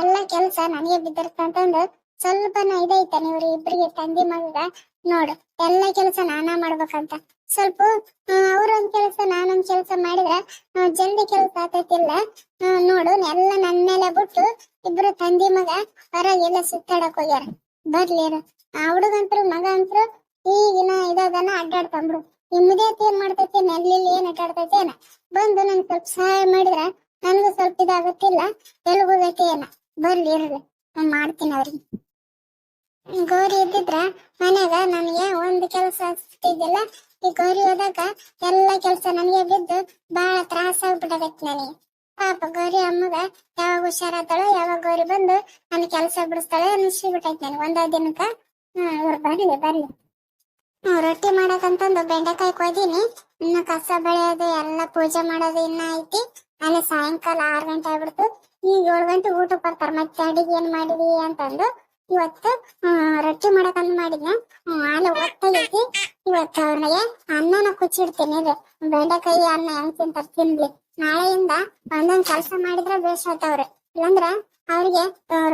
ಎಲ್ಲ ಕೆಲಸ ನನಗೆ ಬಿದ್ದಿರ್ತಂತಂದು ಸ್ವಲ್ಪನ ಇದೈತೆ ನೀವ್ರಿ ಇಬ್ರಿಗೆ ತಂದಿ ಮಗ ನೋಡು, ಎಲ್ಲ ಕೆಲಸ ನಾನ ಮಾಡ್ಬೇಕಂತ. ಸ್ವಲ್ಪ ಅವ್ರೊಂದ್ ಕೆಲಸ, ನಾನೊಂದ್ ಕೆಲಸ ಮಾಡಿದ್ರ ಜಲ್ದಿ ಕೆಲಸ ಆತೈತಿಲ್ಲ ನೋಡು, ಎಲ್ಲ ನನ್ ಮೇಲೆ ಬಿಟ್ಟು ಇಬ್ರು ತಂದಿ ಮಗ ಹೊರಗೆಲ್ಲ ಸುತ್ತಾಡಕ್ ಹೋಗ್ಯಾರ. ಬರ್ಲಿರ ಆ ಹುಡುಗಂತ್ರು ಮಗ ಅಂತ್ರು ಈಗಿನ ಇದನ್ನ ಅಡ್ಡಾಡ್ತಂಬ್ರು ನಿಮ್ಮದೇತ್ ಏನ್ ಮಾಡ್ತೈತಿ ನಲ್ಲಿ ಏನ್ ಅಡ್ಡಾಡ್ತೈತಿ ಏನ? ಬಂದು ನನ್ ಸ್ವಲ್ಪ ಸಹಾಯ ಮಾಡಿದ್ರ ನನ್ಗೂ ಸ್ವಲ್ಪ ಇದಾಗುತ್ತಿಲ್ಲ ತೆಲುಗು ಏನ ಬರ್ಲಿ ಇರ್ಲಿ ನಾನು ಮಾಡ್ತೀನಿ ಅವ್ರಿಗೆ. ಗೌರಿ ಇದ್ದಿದ್ರ ಮನ್ಯಾಗ ನನಗೆ ಒಂದ್ ಕೆಲಸ ಸಿಗ್ತಿದ್ದಿಲ್ಲ ಈ ಗೌರಿ ಹೋದಾಗ ಎಲ್ಲ ಕೆಲಸ ನನಗೆ ಬಿದ್ದು ಬಹಳ ತ್ರಾಸ ಆಗ್ಬಿಟ್ಟದೈತಿ ನನಗೆ. ಪಾಪ ಗೌರಿ ಅಮ್ಮಗ ಯಾವಾಗ ಹುಷಾರಾತಾಳೋ ಯಾವಾಗ ಗೌರಿ ಬಂದು ನನ್ನ ಕೆಲಸ ಬಿಡಿಸ್ತಾಳೆ ಅನಿಸ್ಬಿಟ್ಟೈತಿ ನನಗೆ. ಒಂದ ದಿನಕ್ಕ. ಹ್ಮ್ ಇವ್ರು ಬರ್ಲಿ ಬರ್ಲಿ. ರೊಟ್ಟಿ ಮಾಡಕಂತಂದು ಬೆಂಡೆಕಾಯಿ ಕೊಯ್ದೀನಿ. ಇನ್ನು ಕಸ ಬೆಳೆಯೋದು, ಎಲ್ಲ ಪೂಜೆ ಮಾಡೋದು ಇನ್ನ ಐತಿ. ಆಮೇಲೆ ಸಾಯಂಕಾಲ ಆರು ಗಂಟೆ ಆಗ್ಬಿಡ್ತು. ಈಗ ಏಳು ಗಂಟೆ ಊಟಕ್ಕೆ ಬರ್ತಾರ. ಮತ್ತೆ ಅಡಿಗೆ ಏನ್ ಮಾಡಿದಿ ಅಂತಂದು ಇವತ್ತು ರೊಟ್ಟಿ ಮಾಡಕಂತ ಮಾಡಿದ್ನ. ಆಲೆ ಒತ್ತಾಗೈತಿ ಇವತ್ತು ಅವ್ರಿಗೆ ಅನ್ನನ ಕುಚ್ಚಿಡ್ತೀನಿ ಇದು. ಬೆಂಡೆಕಾಯಿ ಅನ್ನ ಹೆಂಗ್ ತಿಂತಾರ ತಿನ್ಲಿ. ನಾಳೆಯಿಂದ ಒಂದೊಂದ್ ಕೆಲಸ ಮಾಡಿದ್ರೆ ಬೇಷಾತವ್ರೆ ಇಲ್ಲಂದ್ರ ಅವ್ರಿಗೆ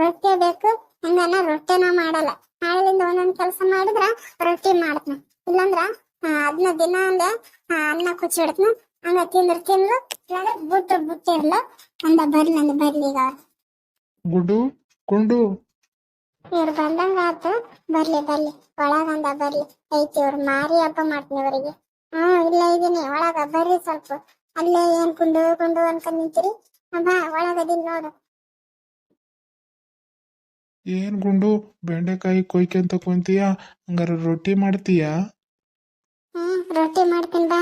ರೊಟ್ಟಿ ಬೇಕು. ಹಂಗನ ರೊಟ್ಟಿನ ಮಾಡಲ್ಲ. ನಾಳೆಯಿಂದ ಒಂದೊಂದ್ ಕೆಲಸ ಮಾಡಿದ್ರ ರೊಟ್ಟಿ ಮಾಡ್ತೀನಿ. ಇಲ್ಲಂದ್ರ ಆ, ಅದ್ನ ದಿನ ಅಂದ ಅನ್ನ ಕುಚ್ಚಿಡ್ತೀನಿ. ಹಂಗ ತಿಂದ್ರ ತಿನ್ಲು ಇಲ್ಲಾಂದ್ರೆ ಬುಟ್ಟ ಬುಟ್ಟಿರ್ಲು ಅಂದ ಬರ್ಲಿ ಅಂದ ಬರ್ಲಿ ಈಗ. ಗುಡ್ಡು ಗುಂಡು ಇವ್ರು ಬಂದಂಗ ಆತು ಬರ್ಲಿ ಬರ್ಲಿ ಒಳಗಂದ ಬರ್ಲಿ. ಐತಿ ಇವ್ರು ಮಾರಿ ಹಬ್ಬ ಮಾಡ್ತೀನಿ ಇವರಿಗೆ. ಹ್ಮ್ ಇಲ್ಲ ಇದೀನಿ ಒಳಗ ಬರ್ರಿ ಸ್ವಲ್ಪ. ಅಲ್ಲೇ ಏನ್ ಕುಂಡು ಕುಂಡು ಅನ್ಕೊಂಡ್ ನಿಂತಿರಿ. ಬಾ ಒಳಗದಿನ್ ನೋಡು. ಏನ್ ಗುಂಡು ಬೆಂಡೆಕಾಯಿ ಅಂತ ಕುಂತೀಯ? ಹಂಗಾರ ರೊಟ್ಟಿ ಮಾಡ್ತೀಯಾ? ರೊಟ್ಟಿ ಮಾಡ್ತೀನಿ ಬಾ.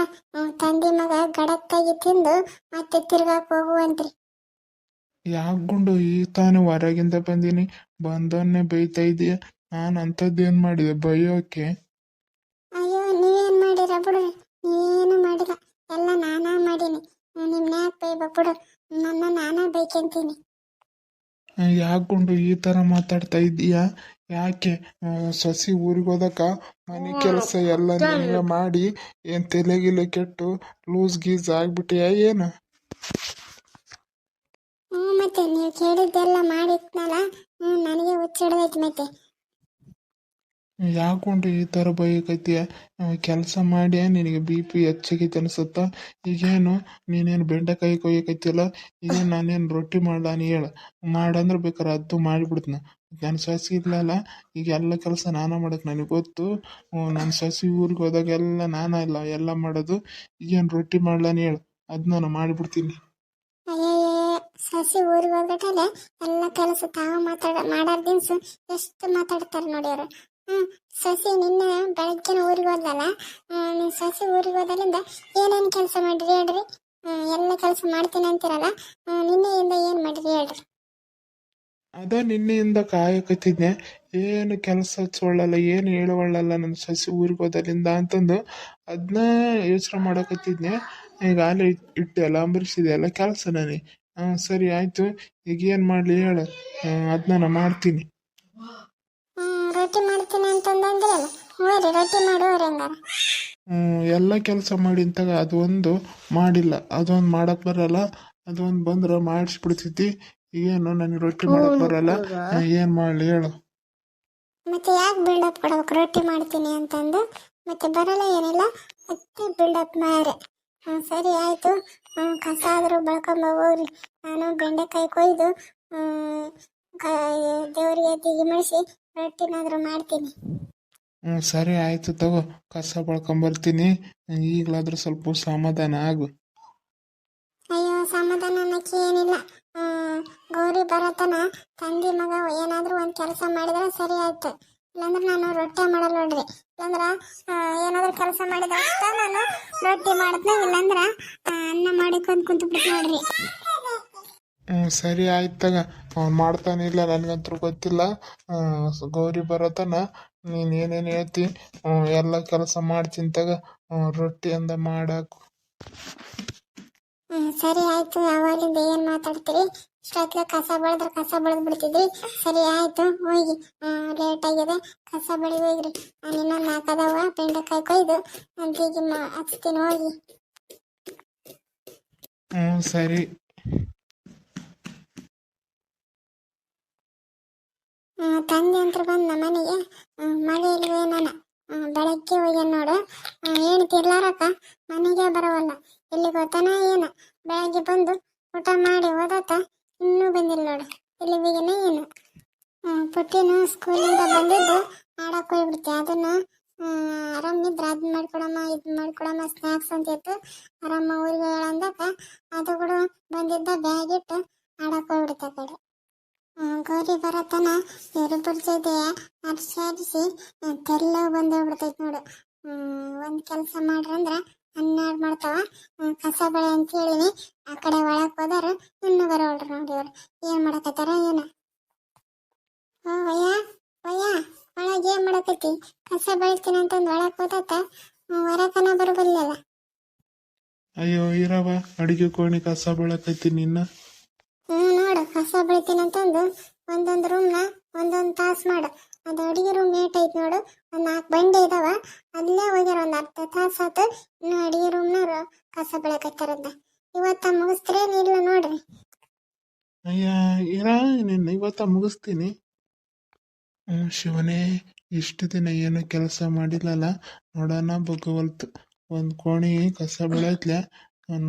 ತಂದಿ ಮಗ ಗಡತ್ತಾಗಿ ತಿಂದು ಮತ್ತೆ ತಿರ್ಗಾಕ್ ಹೋಗುವಂತ್ರಿ. ಯಾಕೆ ಗುಂಡು? ಈ ತಾನು ಹೊರಗಿಂದ ಬಂದೀನಿ. ಬಂದವನ್ನೇ ಬೈತಾ ಇದೀಯ. ನಾನು ಅಂಥದ್ದೇನು ಮಾಡಿದೆ? ಬೈಯೋಕೆ? ಅಯ್ಯೋ ನೀವೇನ್ ಮಾಡಿರ ಬಿಡು. ಏನು ಮಾಡಿಲ್ಲ. ಎಲ್ಲ ನಾನಾ ಮಾಡೀನಿ. ನಿಮ್ನ ಯಾಕೆ ಬೈಬ ಬಿಡು. ನನ್ನ ನಾನಾ ಬೈಕೊಂತೀನಿ. ಯಾಕೆ ಗುಂಡು ಈ ತರ ಮಾತಾಡ್ತಾ ಇದ್ದೀಯಾ ಯಾಕೆ? ಸಸಿ ಸೊಸಿ ಊರಿಗೆ ಹೋದಕ್ಕ ಮನೆ ಕೆಲಸ ಎಲ್ಲ ನೀವೇ ಮಾಡಿ ಏನ್ ತಲೆಗಿಲೆ ಕೆಟ್ಟು ಲೂಸ್ ಗೀಸ್ ಆಗ್ಬಿಟ್ಟಿಯಾ ಏನು? ಹ್ಞೂ ಮತ್ತೆ ನೀವು ಕೇಳಿದ್ದೆಲ್ಲ ಮಾಡಿದ್ನಲ್ಲ? ಹ್ಞೂ ನನಗೆ ಹುಚ್ಚಿಡ್ದೈತಿ ಮತ್ತೆ. ಯಾಕೊಂಡು ಈ ಥರ ಬೈಯಕತ್ತೀಯ ಕೆಲಸ ಮಾಡಿ ನಿನಗೆ ಬಿ ಪಿ ಹೆಚ್ಚಾಗೈತೆ ಅನ್ಸುತ್ತಾ? ಈಗೇನು, ನೀನೇನು ಬೆಂಡೆಕಾಯಿ ಕೊಯ್ಯಕೈತಿಲ್ಲ ಈಗೇನು ನಾನೇನು ರೊಟ್ಟಿ ಮಾಡ್ಲಾ ಹೇಳು. ಮಾಡಂದ್ರೆ ಬೇಕಾರೆ ಅದು ಮಾಡಿಬಿಡ್ತೀನಿ. ನನ್ನ ಸಸಿ ಇಲ್ಲಲ್ಲ ಈಗ ಎಲ್ಲ ಕೆಲಸ ನಾನೇ ಮಾಡಕ್ಕೆ ನನಗೆ ಗೊತ್ತು. ನನ್ನ ಸಸಿ ಊರಿಗೆ ಹೋದಾಗ ಎಲ್ಲ ನಾನೇ ಇಲ್ಲ, ಎಲ್ಲ ಮಾಡೋದು. ಈಗೇನು ರೊಟ್ಟಿ ಮಾಡ್ಲಾನ ಹೇಳ ಹೇಳು. ಅದು ನಾನು ಮಾಡಿಬಿಡ್ತೀನಿ. ಸಸಿ ಊರಿಗೆ ಹೋಗಟಲೆ ಎಲ್ಲ ಕೆಲಸ ತಾವು ಮಾತಾಡ ಮಾಡಾರ್ ದಿನ್ಸು ಎಷ್ಟು ಮಾತಾಡ್ತಾರೆ ನೋಡಿ ಅವ್ರು ಹ್ಮ್, ಸಸಿ ನಿನ್ನೆ ಬೆಳಗ್ಗೆನ ಊರಿಗೆ ಹೋದ್ಲಲ್ಲ? ನೀವು ಸಸಿ ಊರಿಗೆ ಹೋದಲ್ಲಿಂದ ಏನೇನ್ ಕೆಲಸ ಮಾಡ್ರಿ ಹೇಳ್ರಿ? ಎಲ್ಲ ಕೆಲಸ ಮಾಡ್ತೀನಿ ಅಂತೀರಲ್ಲ? ನಿನ್ನೆಯಿಂದ ಏನ್ ಮಾಡ್ರಿ ಹೇಳ್ರಿ? ಅದ ನಿನ್ನೆಯಿಂದ ಕಾಯಕತ್ತಿದ್ನೆ ಏನು ಕೆಲಸ ಹಚ್ಚೊಳ್ಳಲ್ಲ ಏನು ಹೇಳುವಳ್ಳಲ್ಲ ನನ್ನ ಸಸಿ ಊರಿಗೆ ಹೋದಲ್ಲಿಂದ ಅಂತಂದು ಅದನ್ನ ಯೋಚನೆ ಮಾಡಕತ್ತಿದ್ನೆ ಈಗ ಆಲೆ ಇಟ್ಟು ಎಲ್ಲ ಅಂಬರಿಸಿದೆ, ಎಲ್ಲ ಕೆಲಸ ನನಗೆ ಹಾಂ ಸರಿ, ಆಯಿತು. ಈಗ ಏನು ಮಾಡಲಿ ಹೇಳು. ಅದನ್ನ ನಾನು ಮಾಡ್ತೀನಿ. ಅಂತಂದಂದ್ರಲ್ಲ ಹೋರಿ ರೊಟ್ಟಿ ಮಾಡೋರಿ ಹಂಗಾರ? ಹ್ಮ್, ಎಲ್ಲ ಕೆಲಸ ಮಾಡಿಂತಾಗ ಅದೊಂದು ಮಾಡಿಲ್ಲ. ಅದೊಂದು ಮಾಡಕ್ ಬರಲ್ಲ. ಅದೊಂದು ಬಂದ್ರೆ ಮಾಡಿಸ್ಬಿಡ್ತಿದ್ದಿ. ಏನು ನನಗೆ ರೊಟ್ಟಿ ಮಾಡಕ್ ಬರಲ್ಲ. ಏನ್ ಮಾಡ್ಲಿ ಹೇಳು. ಮತ್ತೆ ಯಾಕೆ ಅಪ್ ಕೊಡ್ಬೇಕು? ರೊಟ್ಟಿ ಮಾಡ್ತೀನಿ ಅಂತಂದು. ಮತ್ತೆ ಬರಲ್ಲ ಏನಿಲ್ಲ. ಮತ್ತೆ ಅಪ್ ಮಾರೆ ಹ್ಮ್ ಸರಿ ಆಯ್ತು. ಹ್ಮ್ ಕಸ ಆದ್ರೂ ಬಳ್ಕೊಂಬೋಗ್ರಿ ನಾನು ಬೆಂಡೆಕಾಯಿ ಕೊಯ್ದು ಹ್ಮ್ ಕ- ದೇವ್ರಿಗೆ ತಿಗಿ ಮಾಡಿಸಿ ರೊಟ್ಟಿನಾದ್ರೂ ಮಾಡ್ತೀನಿ. ಹ್ಞೂ ಸರಿ ಆಯಿತು ತಗೋ ಕಸ ಬಳ್ಕೊಂಬರ್ತೀನಿ. ಈಗಲಾದ್ರೂ ಸ್ವಲ್ಪ ಸಮಾಧಾನ ಆಗು. ಅಯ್ಯೋ ಸಮಾಧಾನ ಅನ್ನಕ್ಕೆ ಏನಿಲ್ಲ. ಗೌರಿ ಬರತನ ತಂದಿ ಮಗ ಏನಾದರೂ ಒಂದು ಕೆಲಸ ಮಾಡಿದ್ರೆ ಸರಿ ಆಯ್ತು. ಇಲ್ಲಾಂದ್ರೆ ನಾನು ರೊಟ್ಟಿ ಮಾಡಲ್ಲ ನೋಡ್ರಿ. ಇಲ್ಲಾಂದ್ರೆ ಏನಾದರೂ ಕೆಲಸ ಮಾಡಿದ ನಾನು ರೊಟ್ಟಿ ಮಾಡಿದ್ನ ಇಲ್ಲಾಂದ್ರೆ ಅನ್ನ ಮಾಡಿಕೊಂಡು ಕುಂತು ಬಿಟ್ಟು ನೋಡ್ರಿ. ಹ್ಞೂ ಸರಿ ಆಯ್ತು ತಗ. ಅವ್ನು ಮಾಡ್ತಾನೆ ಇಲ್ಲ ನನಗಂತೂ ಗೊತ್ತಿಲ್ಲ. ಗೌರಿ ಬರತನ ನೀನು ಏನೇನು ಹೇಳ್ತಿ? ಎಲ್ಲ ಕೆಲಸ ಮಾಡ್ತೀನಿ ತಗ. ರೊಟ್ಟಿ ಅಂದ ಮಾಡಾಕು. ಹ್ಮ್ ಸರಿ ಆಯ್ತು. ಅವಾಗಿಂದ ಏನ್ ಮಾತಾಡ್ತೀರಿ? ಇಷ್ಟೊತ್ತಿಗೆ ಕಸ ಬೆಳೆದ್ರೆ ಕಸ ಬೆಳೆದ್ ಬಿಡ್ತಿದ್ರಿ ಸರಿ ಆಯ್ತು ಹೋಗಿ. ಲೇಟ್ ಆಗಿದೆ. ಕಸ ಬೆಳಿ ಹೋಗ್ರಿ. ನಾನು ಇನ್ನೊಂದು ನಾಲ್ಕದವ ಬೆಂಡೆಕಾಯಿ ಕೊಯ್ದು ಅಂತಿಗೆ ಹಚ್ತೀನಿ ಹೋಗಿ. ಹ್ಞೂ ಸರಿ. ಆ, ತಂದೆ ಅಂತ ಬಂದ ಮನೆಗೆ? ಆ, ಹೋಗ್ಯಾನ ನೋಡು. ಏನು ತಿರ್ಲಾರಕ್ಕ? ಮನೆಗೆ ಬರವಲ್ಲ. ಇಲ್ಲಿ ಗೊತ್ತಾನ ಏನು. ಬೆಳಗ್ಗೆ ಬಂದು ಊಟ ಮಾಡಿ ಓದತ್ತ? ಇನ್ನೂ ಬಂದಿಲ್ಲ ನೋಡು. ಇಲ್ಲಿ ಬೀಗನ ಏನು ಪುಟ್ಟಿನೂ ಸ್ಕೂಲಿಂದ ಬಂದಿದ್ದು ಆಡಕ್ ಹೋಗ್ಬಿಡ್ತೆ. ಅದನ್ನ ಆರಾಮಿದ್ರೆ ಅದು ಮಾಡ್ಕೊಡಮ್ಮ, ಇದು ಮಾಡ್ಕೊಡಮ್ಮ ಸ್ನ್ಯಾಕ್ಸ್ ಅಂತ ಇತ್ತು. ಆರಾಮ ಊರಿಗೆ ಅಂದಾಗ ಅದು ಕೂಡ ಬಂದಿದ್ದ ಬ್ಯಾಗ್ ಇಟ್ಟು ಆಡಕ್ ಹೋಗ್ಬಿಡುತ್ತೆ ಕಡೆ. ಗೌರಿ ಬರತನ ಇವರಿಬ್ಬರ ಜೊತೆ ಸೇರಿಸಿ ತೆಲ್ಲ ಬಂದು ಹೋಗ್ಬಿಡ್ತೈತಿ ನೋಡು ಒಂದು ಕೆಲಸ ಮಾಡ್ರಂದ್ರ ಹನ್ನೆರಡು ಮಾಡ್ತಾವ. ಕಸ ಬೆಳೆ ಅಂತ ಹೇಳಿನಿ. ಆ ಕಡೆ ಒಳಗೆ ಹೋದಾರ ಇನ್ನು ಬರೋಳ್ರಿ ನೋಡಿ ಇವ್ರು ಏನ್ ಮಾಡಕತ್ತಾರ, ಏನ? ಅಯ್ಯ ವಯ್ಯ ಒಳಗೆ ಏನ್ ಮಾಡಕತ್ತಿ? ಕಸ ಬೆಳಿತೀನಿ ಅಂತಂದು ಒಳಕ್ ಹೋದತ್ತ ಹೊರಕನ ಬರಬಲ್ಲ ಅಯ್ಯೋ ಇರವ ಅಡಿಗೆ ಕೋಣೆ ಕಸ ಬೆಳಕೈತಿ ನಿನ್ನ. ಹ್ಮ್ ನೋಡು, ಕಸ ಬೆಳಿತೀನಿ ಅಂತಂದು ಒಂದೊಂದು ರೂಮ್ನ ಒಂದೊಂದು ತಾಸು ಮಾಡು. ಅದು ಅಡುಗೆ ರೂಮ್ ಏಟ್ ಐತೆ ನೋಡು, ಒಂದು ನಾಲ್ಕು ಬಂಡೆ ಇದಾವ, ಅಲ್ಲೇ ಹೋಗ್ಯಾರ ಒಂದು ಅರ್ಧ ತಾಸು ಆತು ಇನ್ನು ಅಡಿಗೆ ರೂಮ್ನವ್ರು ಕಸ ಬೆಳಕತ್ತಾರಂತೆ. ಇವತ್ತ ಮುಗಿಸ್ತ್ರೇನು ಇಲ್ಲ ನೋಡ್ರಿ. ಅಯ್ಯ, ಇರ, ನಿನ್ನ ಇವತ್ತ ಮುಗಿಸ್ತೀನಿ. ಹ್ಮ್, ಶಿವನೇ, ಇಷ್ಟು ದಿನ ಏನು ಕೆಲಸ ಮಾಡಿಲ್ಲಲ್ಲ, ನೋಡೋಣ ಬಗ್ಗವಲ್ತು ಒಂದು ಕೋಣಿ ಕಸ ಬೆಳೆತ್ಲೆ,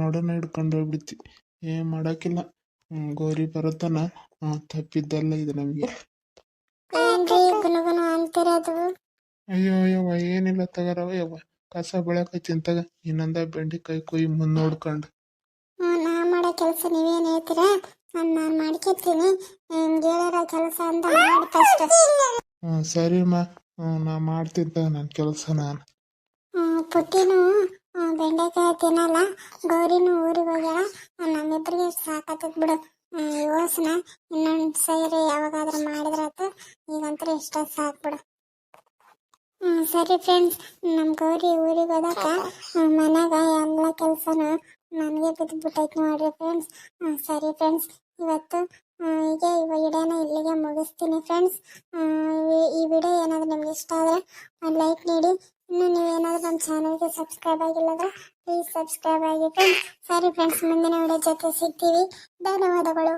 ನೋಡೋಣ ಹಿಡ್ಕೊಂಡು ಹೋಗ್ಬಿಡ್ತಿ. ಏನು ಮಾಡೋಕ್ಕಿಲ್ಲ. ಗೌರಿ ಬರತನ ತಪ್ಪಿದ್ದಲ್ಲ ಇದು ನಮಗೆ. ಅಯ್ಯೋ ಅಯ್ಯವ್ವ ಏನಿಲ್ಲ ತಗರವ ಯವ್ವ. ಕಸ ಬೆಳಕ ತಗ ಇನ್ನೊಂದ ಬೆಂಡೆಕಾಯಿ ಕೊಯ್ ಮುಂದ್ ನೋಡ್ಕೊಂಡು. ನಾ ಮಾಡೋ ಕೆಲಸ ನೀವೇನ್ ಹೇಳ್ತೀರಾ? ನಾನ್ ನಾನ್ ಮಾಡ್ಕೊತೀನಿ. ನಿಮ್ಗೆ ಹೇಳಿರೋ ಕೆಲಸ ಅಂತ ಮಾಡಿ ಫಸ್ಟ್ ಹ್ಮ್ ಸರಿಮ್ಮ. ಹ್ಞೂ ನಾ ಮಾಡ್ತೀನಿ ತಗ ನನ್ನ ಕೆಲಸ ನಾನು. ಪುಟ್ಟಿನು ಬೆಂಡೆಕಾಯಿ ತಿನ್ನಲ್ಲ. ಗೌರಿನೂ ಊರಿಗೆ ಹೋಗ್ಯಾಳ. ನಮ್ಮಿಬ್ರಿಗೆ ಸಾಕತ್ತದ ಬಿಡು. ಯೋಸನ ಇನ್ನೊಂದು ಸೈರಿ ಯಾವಾಗಾದ್ರೂ ಮಾಡಿದ್ರಾತು ಈಗಂತೂ ಇಷ್ಟ ಸಾಕು ಬಿಡು. ಹ್ಮ್, ಸರಿ ಫ್ರೆಂಡ್ಸ್ ನಮ್ಮ ಗೌರಿ ಊರಿಗೆ ಹೋದಾಗ ಮನ್ಯಾಗ ಎಲ್ಲ ಕೆಲಸನೂ ನನಗೆ ಬಿದ್ದುಬಿಟ್ಟೈತೆ ನೋಡ್ರಿ ಫ್ರೆಂಡ್ಸ್ ಸರಿ ಫ್ರೆಂಡ್ಸ್ ಇವತ್ತು ಈಗ ಈ ವಿಡಿಯೋನ ಇಲ್ಲಿಗೆ ಮುಗಿಸ್ತೀನಿ ಫ್ರೆಂಡ್ಸ್ ಈ ವಿಡಿಯೋ ಏನಾದರೂ ನಿಮ್ಗೆ ಇಷ್ಟ ಆದರೆ ಲೈಕ್ ನೀಡಿ ಇನ್ನು ನೀವೇನಾದರೂ ನಮ್ಮ ಚಾನಲ್ಗೆ ಸಬ್ಸ್ಕ್ರೈಬ್ ಆಗಿಲ್ಲ ಅಂದ್ರೆ ಪ್ಲೀಸ್ ಸಬ್ಸ್ಕ್ರೈಬ್ ಆಗಿ ಫ್ರೆಂಡ್ಸ್ ಸರಿ ಫ್ರೆಂಡ್ಸ್ ಮುಂದಿನ ವಿಡಿಯೋ ಜೊತೆ ಸಿಗ್ತೀವಿ. ಧನ್ಯವಾದಗಳು.